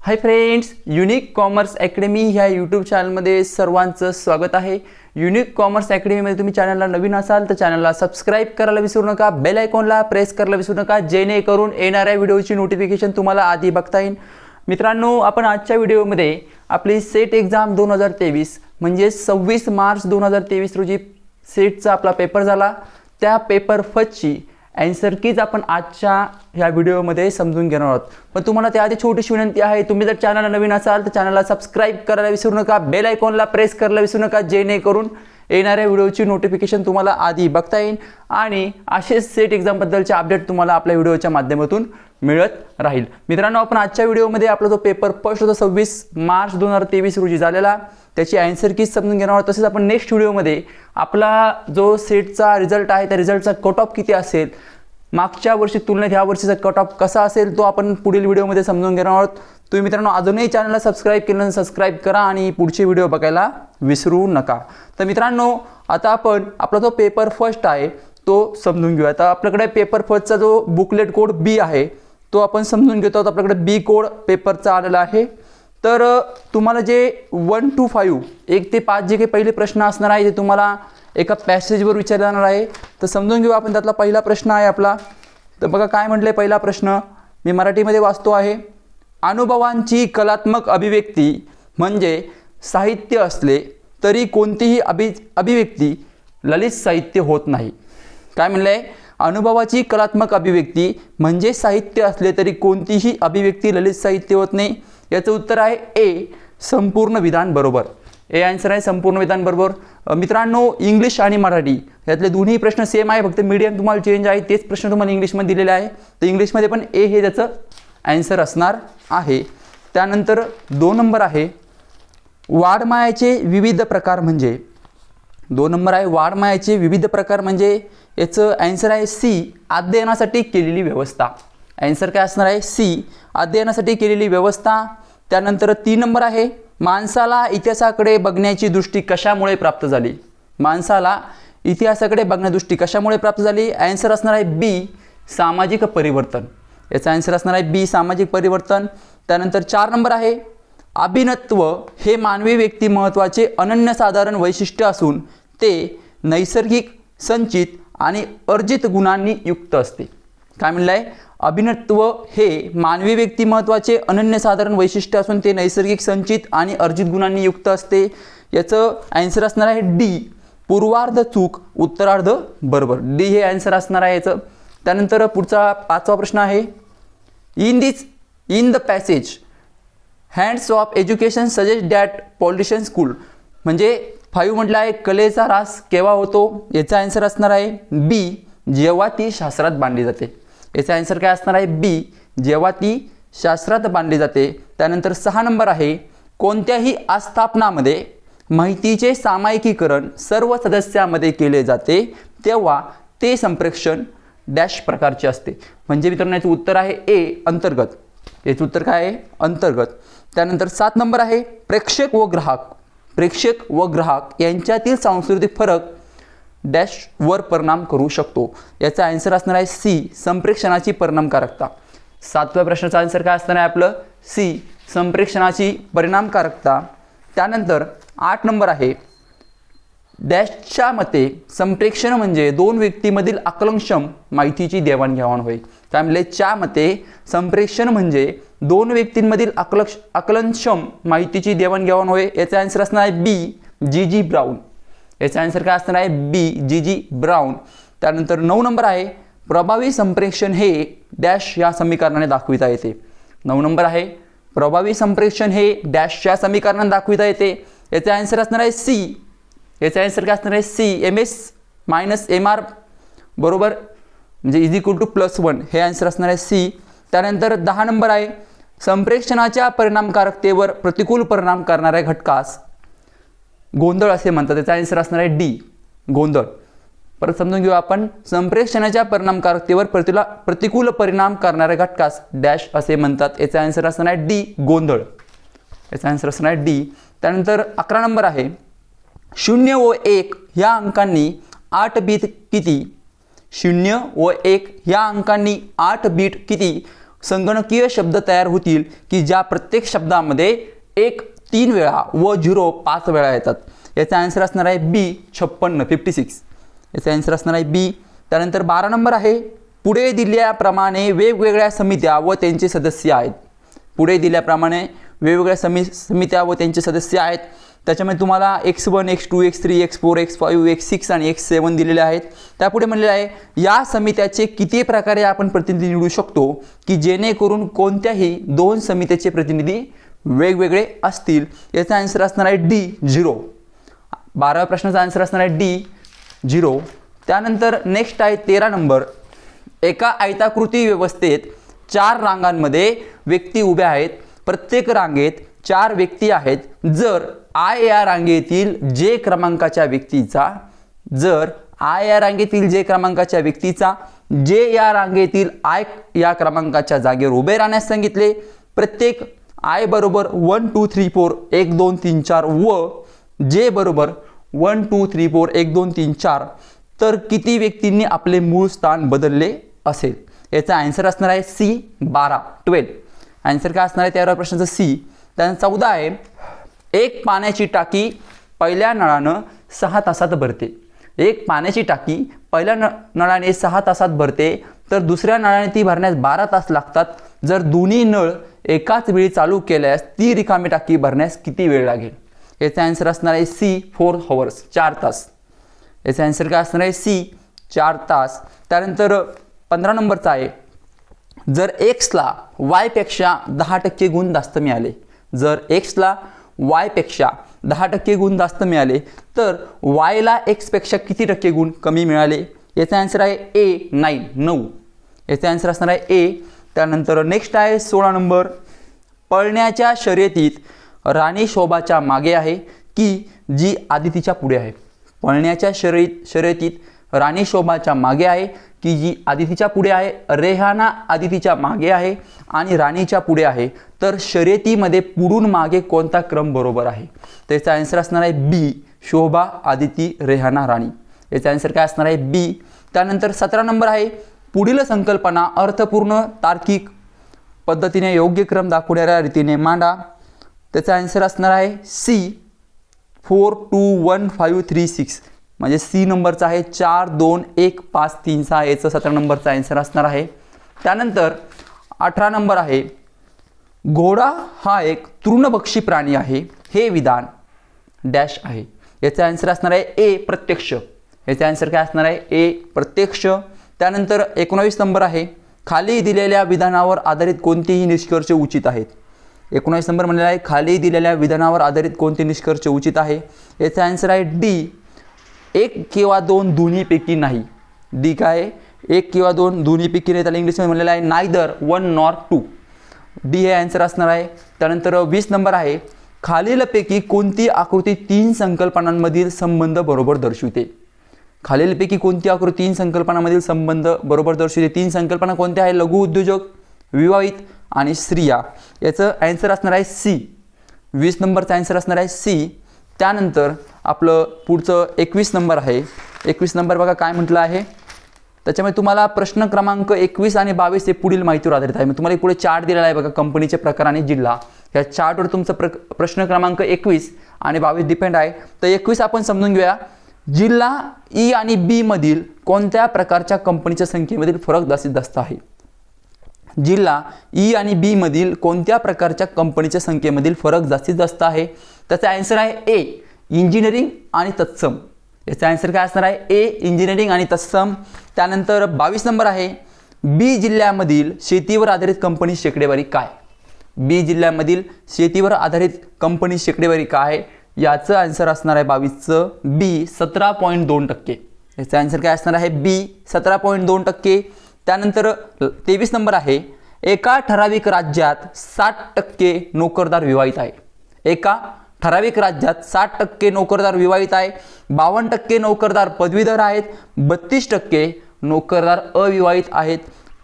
Hi friends unique commerce academy ह्या YouTube चॅनलमध्ये सर्वांचं स्वागत आहे. युनिक कॉमर्स अकॅडमीमध्ये तुम्ही चॅनलला नवीन असाल तर चॅनलला सबस्क्राईब करायला विसरू नका बेल आयकॉनला प्रेस करायला विसरू नका जेणेकरून येणाऱ्या व्हिडिओची नोटिफिकेशन तुम्हाला आधी बघता येईल. मित्रांनो आपण आजच्या व्हिडिओमध्ये आपली सेट एक्झाम दोन हजार तेवीस म्हणजे सव्वीस मार्च दोन हजार तेवीस रोजी सेटचा आपला पेपर झाला. त्या पेपर फर्स्टची अँसर कीज आपण आजच्या ह्या व्हिडिओमध्ये समजून घेणार आहोत. पण तुम्हाला त्याआधी छोटीशी विनंती आहे तुम्ही जर चॅनलला नवीन असाल तर चॅनलला सबस्क्राईब करायला विसरू नका. बेल आयकॉनला प्रेस करायला विसरू नका जेणेकरून येणाऱ्या व्हिडिओची नोटिफिकेशन तुम्हाला आधी बघता येईल आणि असेच सेट एक्झामबद्दलचे अपडेट तुम्हाला आपल्या व्हिडिओच्या माध्यमातून मिळत राहील. मित्रांनो आपण आजच्या व्हिडिओमध्ये आपला जो पेपर फर्स्ट होता सव्वीस मार्च दोन हजार तेवीस रोजी झालेला त्याची अँसर कीज समजून घेणार आहोत. तसेच आपण नेक्स्ट व्हिडिओमध्ये आपला जो सेटचा रिझल्ट आहे त्या रिझल्टचा कट ऑफ किती असेल मागच्या वर्षी तुलनेत ह्या वर्षीचा कट ऑफ कसा असेल तो आपण पुढील व्हिडिओमध्ये समजून घेणार आहोत. तुम्ही मित्रांनो अजूनही चॅनलला सबस्क्राईब केलं नसेल सबस्क्राईब करा आणि पुढचे व्हिडिओ बघायला विसरू नका. तर मित्रांनो आता आपण आपला जो पेपर फर्स्ट आहे तो समजून घेऊया. आता आपल्याकडे पेपर फर्स्टचा जो बुकलेट कोड बी आहे तो आपण समजून घेतो. आहोत आपल्याकडे बी कोड पेपरचा आलेला आहे. तर तुम्हाला जे वन टू फाईव्ह एक ते पाच जे काही पहिले प्रश्न असणार आहे ते तुम्हाला एका पॅसेजवर विचारले जाणार आहे. तर समजून घेऊ आपण त्यातला पहिला प्रश्न आहे आपला. तर बघा काय म्हटलं पहिला प्रश्न. मी मराठीमध्ये वाचतो आहे. अनुभवांची कलात्मक अभिव्यक्ती म्हणजे साहित्य असले तरी कोणतीही अभि अभिव्यक्ती ललित साहित्य होत नाही. काय म्हणलं आहे अनुभवाची कलात्मक अभिव्यक्ती म्हणजे साहित्य असले तरी कोणतीही अभिव्यक्ती ललित साहित्य होत नाही. याचं उत्तर आहे ए संपूर्ण विधान बरोबर. ए आन्सर आहे संपूर्ण वेदांबरोबर. मित्रांनो इंग्लिश आणि मराठी यातले दोन्ही प्रश्न सेम आहे. फक्त मीडियम तुम्हाला चेंज आहे तेच प्रश्न तुम्हाला इंग्लिशमध्ये दिलेले आहे. तर इंग्लिशमध्ये पण ए हे त्याचं आन्सर असणार आहे. त्यानंतर दोन नंबर आहे वाडमायाचे विविध प्रकार म्हणजे. दोन नंबर आहे वाडमायाचे विविध प्रकार म्हणजे याचं ॲन्सर आहे सी अध्ययनासाठी केलेली व्यवस्था. ॲन्सर काय असणार आहे? सी अध्ययनासाठी केलेली व्यवस्था. त्यानंतर तीन नंबर आहे माणसाला इतिहासाकडे बघण्याची दृष्टी कशामुळे प्राप्त झाली? माणसाला इतिहासाकडे बघण्यादृष्टी कशामुळे प्राप्त झाली? ॲन्सर असणार आहे बी सामाजिक परिवर्तन. याचा ॲन्सर असणार आहे बी सामाजिक परिवर्तन. त्यानंतर चार नंबर आहे अभिनत्व हे मानवी व्यक्तिमत्वाचे अनन्यसाधारण वैशिष्ट्य असून ते नैसर्गिक संचित आणि अर्जित गुणांनी युक्त असते. काय म्हणलं आहे अभिनत्व हे मानवी व्यक्तिमत्वाचे अनन्यसाधारण वैशिष्ट्य असून ते नैसर्गिक संचित आणि अर्जित गुणांनी युक्त असते. याचं ॲन्सर असणार आहे डी पूर्वार्ध चूक उत्तरार्ध बरोबर. डी हे ॲन्सर असणार आहे याचं. त्यानंतर पुढचा पाचवा प्रश्न आहे. In this in the passage hands of education suggest that politician school म्हणजे फाईव्ह म्हटलं आहे कलेचा रास केव्हा होतो? याचा ॲन्सर असणार आहे बी जेव्हा ती शास्त्रात बांधली जाते. याचा आन्सर काय असणार आहे? बी जेव्हा ती शास्त्रात बांधली जाते त्यानंतर सहा नंबर आहे. कोणत्याही आस्थापनामध्ये माहितीचे सामायिकीकरण सर्व सदस्यामध्ये केले जाते तेव्हा ते संप्रेक्षण डॅश प्रकारचे असते. म्हणजे मित्रांनो याचं उत्तर आहे ए अंतर्गत. याचं उत्तर काय आहे? अंतर्गत. त्यानंतर सात नंबर आहे प्रेक्षक व ग्राहक. प्रेक्षक व ग्राहक यांच्यातील सांस्कृतिक फरक डॅशवर परिणाम करू शकतो. याचा आन्सर असणार आहे सी संप्रेक्षणाची परिणामकारकता. सातव्या प्रश्नाचा आन्सर काय असणार आहे आपलं? सी संप्रेक्षणाची परिणामकारकता. त्यानंतर आठ नंबर आहे. डॅशच्या मते संप्रेक्षण म्हणजे दोन व्यक्तीमधील आकलनक्षम माहितीची देवाणघेवाण होय. काय म्हणले? च्या मते संप्रेक्षण म्हणजे दोन व्यक्तींमधील आकलक्ष आकलनक्षम माहितीची देवाणघेवाण होय. याचा आन्सर असणार आहे बी जी जी ब्राऊन. याचा आन्सर काय असणार आहे बी जी जी ब्राऊन त्यानंतर नऊ नंबर आहे प्रभावी संप्रेक्षण हे डॅश या समीकरणाने दाखविता येते. नऊ नंबर आहे प्रभावी संप्रेक्षण हे डॅशच्या समीकरणाने दाखविता येते. याचा आन्सर असणार आहे सी याचा आन्सर काय असणार आहे C M S minus M R बरोबर म्हणजे is equal to plus one हे आन्सर असणार आहे सी त्यानंतर दहा नंबर आहे संप्रेक्षणाच्या परिणामकारकतेवर प्रतिकूल परिणाम करणाऱ्या घटकास गोंधळ असे म्हणतात त्याचा आन्सर असणार आहे डी गोंधळ. परत समजून घेऊ आपण संप्रेक्षणाच्या परिणामकारकतेवर प्रतिला प्रतिकूल परिणाम करणाऱ्या घटकास डॅश असे म्हणतात. याचा आन्सर असणार आहे डी गोंधळ. याचा आन्सर असणार आहे डी त्यानंतर अकरा नंबर आहे. शून्य व एक ह्या अंकांनी आठ बीट किती? शून्य व एक ह्या अंकांनी आठ बीट किती? संगणकीय शब्द तयार होतील की ज्या प्रत्येक शब्दामध्ये एक तीन वेळा व झिरो पाच वेळा येतात. याचा आन्सर असणार आहे बी छप्पन्न फिफ्टी सिक्स याचा आन्सर असणार आहे बी त्यानंतर बारा नंबर आहे पुढे दिल्याप्रमाणे वेगवेगळ्या समित्या व त्यांचे सदस्य आहेत. पुढे दिल्याप्रमाणे वेगवेगळ्या समी समित्या व त्यांचे सदस्य आहेत. त्याच्यामध्ये तुम्हाला X one X two X three X four X five X six आणि एक्स सेवन दिलेले आहेत. त्यापुढे म्हणलेलं आहे या समित्याचे किती प्रकारे आपण प्रतिनिधी निवडू शकतो की जेणेकरून कोणत्याही दोन समित्याचे प्रतिनिधी वेगवेगळे असतील याचा आन्सर असणार आहे डी झिरो बाराव्या प्रश्नाचा आन्सर असणार आहे डी झिरो त्यानंतर नेक्स्ट आहे तेरा नंबर एका आयताकृती व्यवस्थेत चार रांगांमध्ये व्यक्ती उभ्या आहेत. प्रत्येक रांगेत चार व्यक्ती आहेत. जर आय या रांगेतील जे क्रमांकाच्या व्यक्तीचा जर आय या रांगेतील जे क्रमांकाच्या व्यक्तीचा जे या रांगेतील आय या क्रमांकाच्या जागेवर उभे राहण्यास सांगितले प्रत्येक आय बरोबर वन टू थ्री फोर एक दोन तीन चार व जे बरोबर वन टू थ्री फोर एक दोन तीन चार तर किती व्यक्तींनी आपले मूळ स्थान बदलले असेल? याचा आन्सर असणार आहे सी बारा ट्वेल्व आन्सर काय असणार आहे? तेरा प्रश्नाचं सी. त्यानंतर चौदा आहे. एक पाण्याची टाकी पहिल्या नळानं सहा तासात भरते. एक पाण्याची टाकी पहिल्या न नळाने सहा तासात भरते तर दुसऱ्या नळाने ती भरण्यास बारा तास लागतात. जर दोन्ही नळ एकाच वेळी चालू केल्यास ती रिकामी टाकी भरण्यास किती वेळ लागेल? याचा आन्सर असणार आहे सी फोर हवर्स चार तास. याचा आन्सर काय असणार आहे? सी चार तास. त्यानंतर पंधरा नंबरचा आहे. जर एक्सला वायपेक्षा दहा टक्के गुण जास्त मिळाले जर एक्सला वायपेक्षा दहा टक्के गुण जास्त मिळाले तर वायला एक्सपेक्षा किती टक्के गुण कमी मिळाले? याचा आन्सर आहे ए नाईन नऊ. याचा आन्सर असणार आहे ए त्यानंतर नेक्स्ट आहे सोळा नंबर. पळण्याच्या शर्यतीत राणी शोभाच्या मागे आहे की जी आदितीच्या पुढे आहे? पळण्याच्या शर्य शर्यतीत राणी शोभाच्या मागे आहे की जी आदितीच्या पुढे आहे? रेहाना आदितीच्या मागे आहे आणि राणीच्या पुढे आहे. तर शर्यतीमध्ये पुढून मागे कोणता क्रम बरोबर आहे? त्याचा आन्सर असणार आहे बी शोभा आदिती रेहाना राणी. याचा आन्सर काय असणार आहे? बी त्यानंतर सतरा नंबर आहे. पुढील संकल्पना अर्थपूर्ण तार्किक पद्धतीने योग्य क्रम दाखवणाऱ्या रीतीने मांडा. त्याचा आन्सर असणार आहे C four two one five three six म्हणजे सी नंबरचा आहे चार दोन एक पाच तीन सहा याचं सतरा नंबरचा आन्सर असणार आहे. त्यानंतर अठरा नंबर आहे. घोडा हा एक तृणभक्षी प्राणी आहे. हे विधान डॅश आहे. याचा आन्सर असणार आहे ए प्रत्यक्ष. याचा आन्सर काय असणार आहे? ए प्रत्यक्ष. त्यानंतर एकोणावीस नंबर आहे खाली दिलेल्या विधानावर आधारित कोणतेही निष्कर्ष उचित आहेत? एकोणावीस नंबर म्हणलेला आहे खाली दिलेल्या विधानावर आधारित कोणते निष्कर्ष उचित आहे? याचा आन्सर आहे डी. एक किंवा दोन दोन्हीपैकी नाही. डी काय? आहे? एक किंवा दोन दोन्हीपैकी नाही त्याला इंग्लिशमध्ये म्हणलेलं आहे neither one nor two D हे आन्सर असणार आहे. त्यानंतर वीस नंबर आहे खालीलपैकी कोणती आकृती तीन संकल्पनांमधील संबंध बरोबर दर्शविते? खालीलपैकी कोणती आकृती तीन संकल्पनामधील संबंध बरोबर दर्शवते? तीन संकल्पना कोणत्या आहे लघु उद्योजक विवाहित आणि स्त्रिया. याचं ॲन्सर असणार आहे सी वीस नंबरचं ॲन्सर असणार आहे सी त्यानंतर आपलं पुढचं एकवीस नंबर आहे. एकवीस नंबर बघा काय म्हटलं आहे. त्याच्यामुळे तुम्हाला प्रश्न क्रमांक एकवीस आणि बावीस हे पुढील माहितीवर आधारित आहे. मग तुम्हाला पुढे चार्ट दिलेला आहे बघा कंपनीचे प्रकार आणि जिल्हा. या चार्टवर तुमचं प्र प्रश्न क्रमांक एकवीस आणि बावीस डिपेंड आहे. तर एकवीस आपण समजून घेऊया. जिल्हा ई आणि बी मधील कोणत्या प्रकारच्या कंपनीच्या संख्येमधील फरक जास्तीत जास्त आहे? जिल्हा ई आणि बी मधील कोणत्या प्रकारच्या कंपनीच्या संख्येमधील फरक जास्तीत जास्त आहे? त्याचा आन्सर आहे ए इंजिनिअरिंग आणि तत्सम. याचा आन्सर काय असणार आहे? ए इंजिनिअरिंग आणि तत्सम. त्यानंतर बावीस नंबर आहे. बी जिल्ह्यामधील शेतीवर आधारित कंपनी शेकडेवारी काय? बी जिल्ह्यामधील शेतीवर आधारित कंपनी शेकडेवारी काय? याचं आन्सर असणार आहे बावीसचं. बी सतरा पॉईंट दोन टक्के. याचं आन्सर काय असणार आहे? बी सतरा पॉईंट दोन टक्के. त्यानंतर तेवीस नंबर आहे. एका ठराविक राज्यात साठ टक्के नोकरदार विवाहित आहे. एका ठराविक राज्यात साठ टक्के नोकरदार विवाहित आहे. बावन्न टक्के नोकरदार पदवीधर आहेत. बत्तीस टक्के नोकरदार अविवाहित आहेत.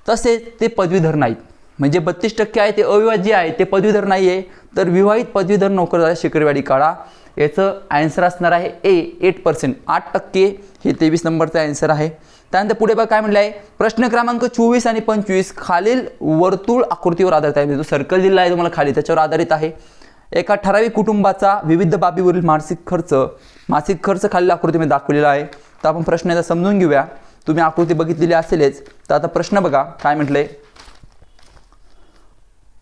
तसेच ते पदवीधर नाहीत. म्हणजे बत्तीस टक्के आहे ते अविवाहित जे आहे ते पदवीधर नाही आहे तर विवाहित पदवीधर नोकरदार शिकरवाडी काढा याचं ॲन्सर असणार आहे ए एट पर्सेंट आठ टक्के हे तेवीस नंबरचं ॲन्सर आहे. त्यानंतर पुढे बघा काय म्हटलं आहे? प्रश्न क्रमांक चोवीस आणि पंचवीस खालील वर्तुळ आकृतीवर आधारित आहे. म्हणजे जो सर्कल दिला आहे तुम्हाला खाली त्याच्यावर आधारित आहे. एका ठराविक कुटुंबाचा विविध बाबीवरील मासिक खर्च मासिक खर्च खालील आकृतीमध्ये दाखवलेला आहे. तर आपण प्रश्न याचा समजून घेऊया. तुम्ही आकृती बघितलेली असेलच. तर आता प्रश्न बघा काय म्हटलं आहे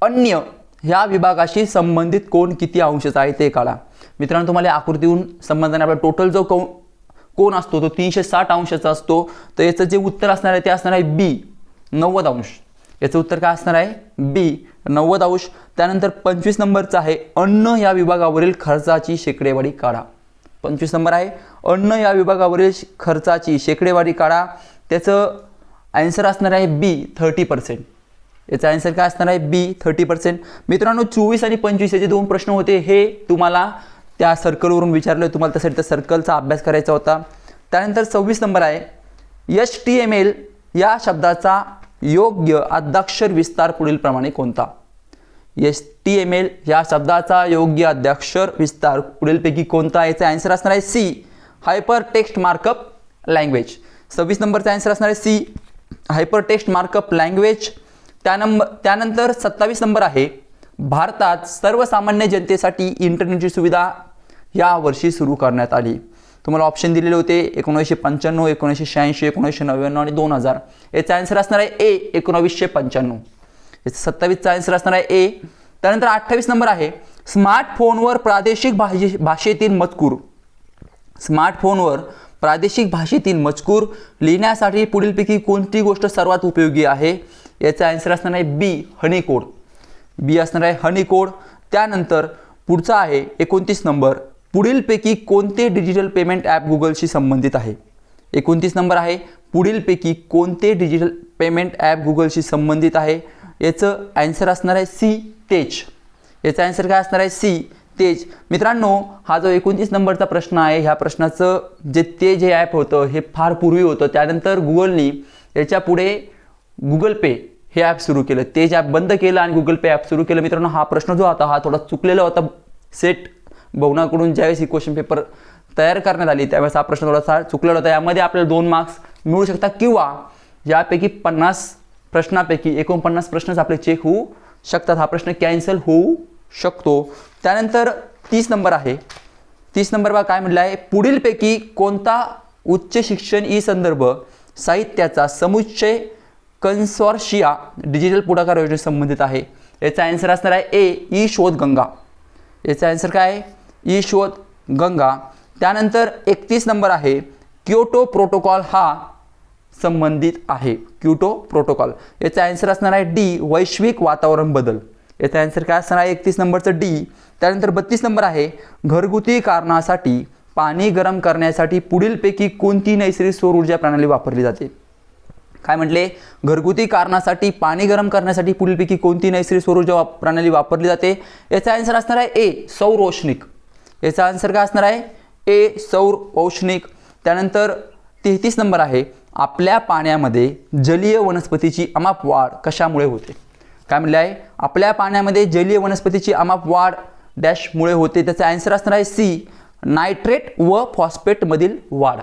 अन्य ह्या विभागाशी संबंधित कोण किती अंशाचा आहे ते काढा. मित्रांनो तुम्हाला आकृतीहून संबंधाने आपला टोटल जो कौ कोण असतो तो तीनशे साठ अंशाचा असतो. तर याचं जे उत्तर असणार आहे ते असणार आहे बी नव्वद अंश. याचं उत्तर काय असणार आहे? बी नव्वद अंश. त्यानंतर पंचवीस नंबरचं आहे अन्न या विभागावरील खर्चाची शेकडेवारी काढा. पंचवीस नंबर आहे अन्न या विभागावरील खर्चाची शेकडेवारी काढा. त्याचं ॲन्सर असणार आहे बी थर्टी पर्सेंट याचा आन्सर काय असणार आहे? बी थर्टी पर्सेंट मित्रांनो चोवीस आणि पंचवीस याचे दोन प्रश्न होते हे तुम्हाला त्या सर्कलवरून विचारलं. तुम्हाला त्यासाठी त्या सर्कलचा अभ्यास करायचा होता. त्यानंतर सव्वीस नंबर आहे. एच टी एम एल या शब्दाचा योग्य अद्धाक्षर विस्तार पुढीलप्रमाणे कोणता? एच टी एम एल या शब्दाचा योग्य अध्याक्षर विस्तार पुढीलपैकी कोणता? याचा ॲन्सर असणार आहे C hyper text markup language सव्वीस नंबरचा ॲन्सर असणार आहे C hyper text markup language त्यानंबर त्यानंतर सत्तावीस नंबर आहे. भारतात सर्वसामान्य जनतेसाठी इंटरनेटची सुविधा या वर्षी सुरू करण्यात आली. तुम्हाला ऑप्शन दिलेले होते एकोणीसशे पंच्याण्णव एकोणीसशे शहाऐंशी एकोणीसशे नव्याण्णव आणि दोन हजार. याचा ॲन्सर असणार आहे ए एकोणावीसशे पंच्याण्णव. याचा सत्तावीसचा आन्सर असणार आहे ए. त्यानंतर अठ्ठावीस नंबर आहे. स्मार्टफोनवर प्रादेशिक भाषे भाषेतील मजकूर. स्मार्टफोनवर प्रादेशिक भाषेतील मजकूर लिहिण्यासाठी पुढीलपैकी कोणती गोष्ट सर्वात उपयोगी आहे? याचा आन्सर असणार आहे बी हनी कोड बी असणार आहे हनी कोड त्यानंतर पुढचा आहे एकोणतीस नंबर. पुढीलपैकी कोणते डिजिटल पेमेंट ॲप गुगलशी संबंधित आहे? एकोणतीस नंबर आहे. पुढीलपैकी कोणते डिजिटल पेमेंट ॲप गुगलशी संबंधित आहे? याचं ॲन्सर असणार आहे सी तेज. याचा ॲन्सर काय असणार आहे? सी तेज. मित्रांनो हा जो एकोणतीस नंबरचा प्रश्न आहे ह्या प्रश्नाचं जे तेज हे ॲप होतं हे फार पूर्वी होतं. त्यानंतर गुगलनी याच्यापुढे गुगल पे हे ॲप सुरू केलं. तेज ॲप बंद केलं आणि गुगल पे ॲप सुरू केलं मित्रांनो हा प्रश्न जो होता हा थोडा चुकलेला होता. सेट भवनाकडून ज्यावेळेस ही क्वेश्चन पेपर तयार करण्यात आली त्यावेळेस हा प्रश्न थोडासा चुकलेला होता. यामध्ये आपल्याला दोन मार्क्स मिळू शकतात किंवा यापैकी पन्नास प्रश्नापैकी एकोणपन्नास प्रश्नच आपले चेक होऊ शकतात. हा प्रश्न कॅन्सल होऊ शकतो. त्यानंतर तीस नंबर आहे. तीस नंबर बा काय म्हटलं आहे? पुढीलपैकी कोणता उच्च शिक्षण ई संदर्भ साहित्याचा समुच्चय कन्सॉर्शिया डिजिटल पुढाकार योजने संबंधित आहे. याचा ॲन्सर असणार आहे ए ई शोध गंगा. याचा ॲन्सर काय आहे? ई शोध गंगा. त्यानंतर एकतीस नंबर आहे क्योटो प्रोटोकॉल हा संबंधित आहे. Kyoto protocol. याचा ॲन्सर असणार आहे डी वैश्विक वातावरण बदल. याचा ॲन्सर काय असणार आहे? एकतीस नंबरचं डी. त्यानंतर बत्तीस नंबर आहे घरगुती कारणासाठी पाणी गरम करण्यासाठी पुढीलपैकी कोणती नैसर्गिक सौर ऊर्जा प्रणाली वापरली जाते? काय म्हटले? घरगुती कारणासाठी पाणी गरम करण्यासाठी पुढीलपैकी कोणती नैसर्गिक सौर ऊर्जा वाप- प्रणाली वापरली जाते? याचा आन्सर असणार आहे ए सौर औष्णिक. याचा आन्सर काय असणार आहे? ए सौर औष्णिक. त्यानंतर तेहतीस नंबर आहे आपल्या पाण्यामध्ये जलीय वनस्पतीची अमाप वाढ कशामुळे होते? काय म्हटलं आहे? आपल्या पाण्यामध्ये जलीय वनस्पतीची अमाप वाढ डॅशमुळे होते. त्याचा आन्सर असणार आहे सी नायट्रेट व फॉस्फेटमधील वाढ.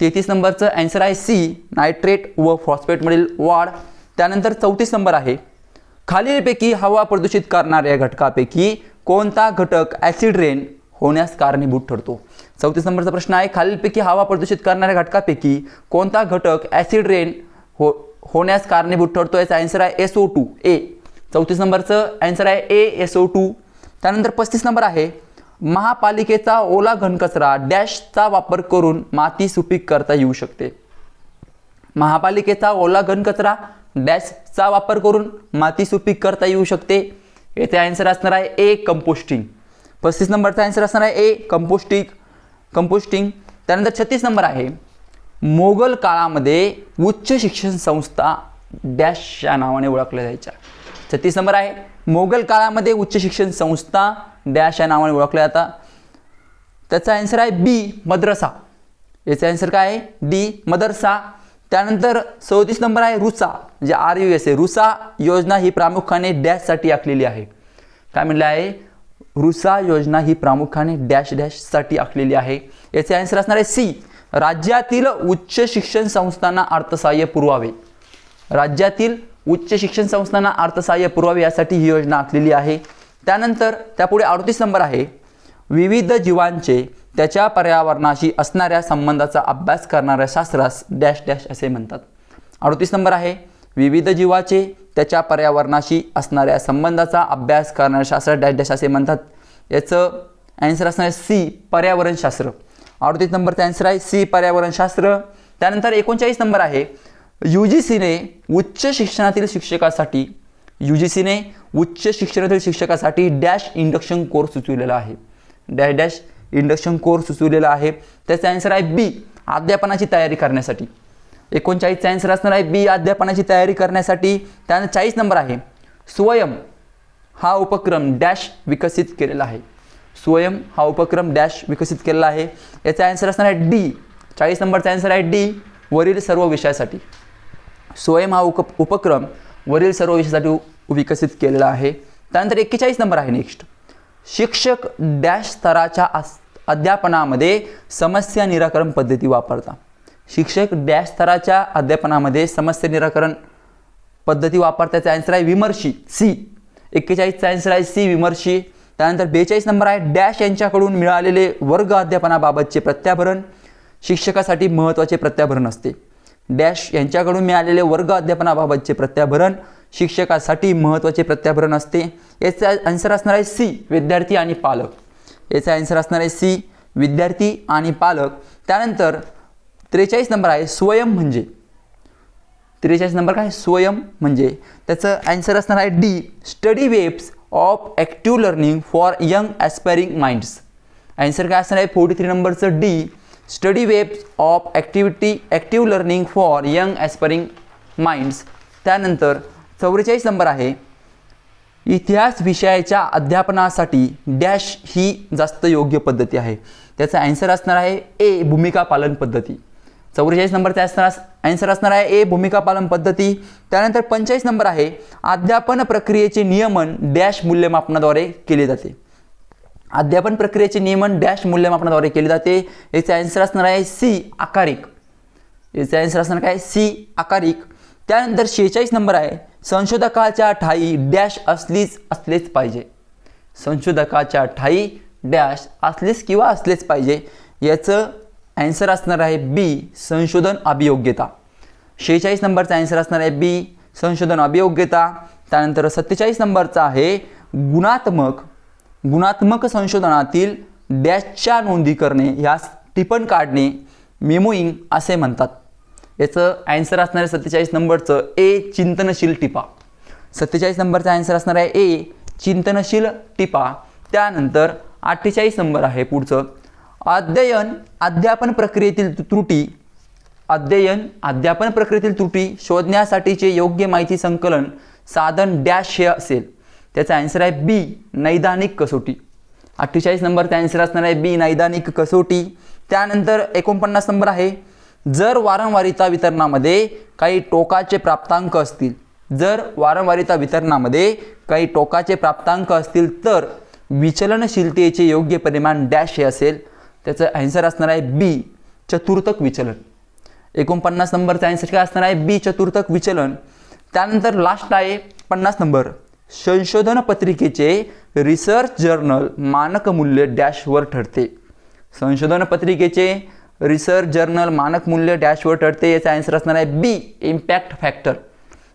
तेहतीस नंबरचं ॲन्सर आहे सी नायट्रेट व फॉस्फेटमधील वाढ. त्यानंतर चौतीस नंबर आहे खालीलपैकी हवा प्रदूषित करणाऱ्या घटकापैकी कोणता घटक ॲसिड रेन होण्यास कारणीभूत ठरतो? चौतीस नंबरचा प्रश्न आहे खालीलपैकी हवा प्रदूषित करणाऱ्या घटकापैकी कोणता घटक ॲसिड रेन हो होण्यास कारणीभूत ठरतो याचा ॲन्सर आहे एस ओ टू ए चौतीस नंबरचं ॲन्सर आहे ए एस ओ टू त्यानंतर पस्तीस नंबर आहे महापालिकेचा ओला घनकचरा डॅशचा वापर करून माती सुपीक करता येऊ शकते. महापालिकेचा ओला घनकचरा डॅशचा वापर करून माती सुपीक करता येऊ शकते. येथे आन्सर असणार आहे ए कंपोस्टिंग पस्तीस नंबरचा आन्सर असणार आहे ए कंपोस्टिंग कंपोस्टिंग त्यानंतर छत्तीस नंबर आहे. मोगल काळामध्ये उच्च शिक्षण संस्था डॅश या नावाने ओळखल्या जायच्या. छत्तीस नंबर आहे. मोगल काळामध्ये उच्च शिक्षण संस्था डॅश या नावाने ओळखल्या जातात त्याचा ॲन्सर आहे बी मद्रसा. याचा ॲन्सर काय आहे? डी मदरसा. त्यानंतर चौतीस नंबर आहे रुसा म्हणजे R U S A RUSA योजना ही प्रामुख्याने डॅशसाठी आखलेली आहे. काय म्हणलं आहे? रुसा योजना ही प्रामुख्याने डॅश डॅशसाठी आखलेली आहे. याचे आन्सर असणार आहे सी राज्यातील उच्च शिक्षण संस्थांना अर्थसहाय्य पुरवावे. राज्यातील उच्च शिक्षण संस्थांना अर्थसहाय्य पुरवावे यासाठी ही योजना आखलेली आहे. त्यानंतर त्यापुढे अडतीस नंबर आहे. विविध जीवांचे त्याच्या पर्यावरणाशी असणाऱ्या संबंधाचा अभ्यास करणाऱ्या शास्त्रास डॅश डॅश असे म्हणतात. अडतीस नंबर आहे. विविध जीवाचे त्याच्या पर्यावरणाशी असणाऱ्या संबंधाचा अभ्यास करणाऱ्या शास्त्र डॅश डॅश असे म्हणतात. याचं ॲन्सर असणार आहे सी पर्यावरणशास्त्र अडतीस नंबरचं ॲन्सर आहे सी पर्यावरणशास्त्र त्यानंतर एकोणचाळीस नंबर आहे. यू जी सीने उच्च शिक्षणातील शिक्षकासाठी यू जी सीने उच्च शिक्षणातील शिक्षकासाठी डॅश इंडक्शन कोर्स सुचविलेला आहे. डॅश डॅश इंडक्शन कोर्स सुचविलेला आहे. त्याचा ॲन्सर आहे बी अध्यापनाची तयारी करण्यासाठी. एकोणचाळीसचा आन्सर असणार आहे बी अध्यापनाची तयारी करण्यासाठी. त्यानंतर चाळीस नंबर आहे. स्वयं हा उपक्रम डॅश विकसित केलेला आहे. स्वयं हा उपक्रम डॅश विकसित केलेला आहे. याचा ॲन्सर असणार आहे डी चाळीस नंबरचा ॲन्सर आहे डी वरील सर्व विषयासाठी. स्वयं हा उप उपक्रम वरील सर्व विषयासाठी विकसित केलेला आहे. त्यानंतर एक्केचाळीस नंबर आहे नेक्स्ट शिक्षक डॅश स्तराच्या अध्यापनामध्ये समस्या निराकरण पद्धती वापरता शिक्षक डॅश स्तराच्या अध्यापनामध्ये समस्या निराकरण पद्धती वापरताचा आन्सर आहे विमर्शी सी एक्केचाळीसचा आन्सर आहे सी विमर्शी. त्यानंतर बेचाळीस नंबर आहे डॅश यांच्याकडून मिळालेले वर्ग अध्यापनाबाबतचे प्रत्याभरण. शिक्षकासाठी महत्त्वाचे प्रत्याभरण असते. डॅश यांच्याकडून मिळालेले वर्ग अध्यापनाबाबतचे प्रत्याभरण शिक्षकासाठी महत्त्वाचे प्रत्याभरण असते. याचा आन्सर असणार आहे सी विद्यार्थी आणि पालक. याचा आन्सर असणार आहे सी विद्यार्थी आणि पालक. त्यानंतर त्रेचाळीस नंबर आहे स्वयं म्हणजे. त्रेचाळीस नंबर काय? स्वयं म्हणजे. त्याचं ॲन्सर असणार आहे D study webs of active learning for young aspiring minds answer काय असणार आहे? फोर्टी थ्री नंबरचं D study webs of activity active learning for young aspiring minds त्यानंतर चौवेचाळीस नंबर आहे. इतिहास विषयाच्या अध्यापनासाठी डॅश ही जास्त योग्य पद्धती आहे. त्याचा ॲन्सर असणार आहे ए भूमिका पालन पद्धती. चौवेचाळीस नंबरचा असणार ॲन्सर असणार आहे ए भूमिका पालन पद्धती. त्यानंतर पंचेचाळीस नंबर आहे. अध्यापन प्रक्रियेचे नियमन डॅश मूल्यमापनाद्वारे केले जाते. अध्यापन प्रक्रियेचे नियमन डॅश मूल्यमापनाद्वारे केले जाते. याचे ॲन्सर असणार आहे सी आकारिक. याचे आन्सर असणार काय? सी आकारिक. त्यानंतर शेहेचाळीस नंबर आहे. संशोधकाच्या ठाई डॅश असलीच असलेच पाहिजे. संशोधकाच्या ठाई डॅश असलीच किंवा असलेच पाहिजे. याचं ॲन्सर असणार आहे बी संशोधन अभियोग्यता. शेहेचाळीस नंबरचा ॲन्सर असणार आहे बी संशोधन अभियोग्यता. त्यानंतर सत्तेचाळीस नंबरचा आहे गुणात्मक गुणात्मक संशोधनातील डॅशच्या नोंदी करणे यास टिपण काढणे मेमोईंग असे म्हणतात. याचं ॲन्सर असणार आहे सत्तेचाळीस नंबरचं ए चिंतनशील टिपा. सत्तेचाळीस नंबरचा ॲन्सर असणार आहे ए चिंतनशील टिपा. त्यानंतर अठ्ठेचाळीस नंबर आहे पुढचं. अध्ययन अध्यापन प्रक्रियेतील त्रुटी. अध्ययन अध्यापन प्रक्रियेतील त्रुटी शोधण्यासाठीचे योग्य माहिती संकलन साधन डॅश हे असेल. त्याचा ॲन्सर आहे बी नैदानिक कसोटी. अठ्ठेचाळीस नंबरचा ॲन्सर असणार आहे बी नैदानिक कसोटी. त्यानंतर एकोणपन्नास नंबर आहे जर वारंवारिता वितरणामध्ये काही टोकाचे प्राप्तांक असतील जर वारंवारिता वितरणामध्ये काही टोकाचे प्राप्तांक असतील तर विचलनशीलतेचे योग्य परिमाण डॅश हे असेल. त्याचं ॲन्सर असणार आहे बी चतुर्थक विचलन. एकोणपन्नास नंबरचा ॲन्सर काय असणार आहे? बी चतुर्थक विचलन. त्यानंतर लास्ट आहे पन्नास नंबर संशोधन पत्रिकेचे रिसर्च जर्नल मानक मूल्य डॅशवर ठरते. संशोधन पत्रिकेचे रिसर्च जर्नल मानक मूल्य डॅशवर ठरते याचा ॲन्सर असणार आहे B impact factor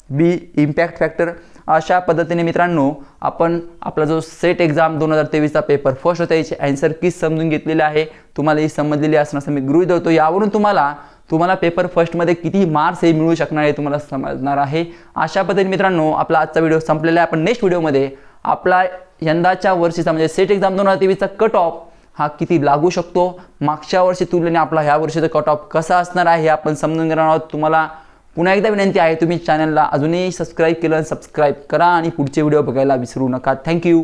B impact factor अशा पद्धतीने मित्रांनो आपण आपला जो सेट एक्झाम दोन हजार तेवीसचा पेपर फर्स्ट होता याचे आन्सर किस समजून घेतलेले आहे तुम्हाला ही समजलेली असणं असं मी गृहित धरतो. यावरून तुम्हाला तुम्हाला पेपर फर्स्टमध्ये किती मार्क्स हे मिळू शकणार आहे तुम्हाला समजणार आहे. अशा पद्धतीने मित्रांनो आपला आजचा व्हिडिओ संपलेला आहे. आपण नेक्स्ट व्हिडिओमध्ये आपला यंदाच्या वर्षीचा म्हणजे सेट एक्झाम दोन हजार तेवीसचा कट ऑफ हा किती लागू शकतो? मागच्या वर्षी तुलनेने आपला ह्या वर्षीचा कट ऑफ कसा असणार आहे हे आपण समजून घेणार आहोत. तुम्हाला पुन्हा एकदा विनंती आहे तुम्ही चॅनलला अजूनही सबस्क्राईब केलं सबस्क्राईब करा आणि पुढचे व्हिडिओ बघायला विसरू नका. थँक्यू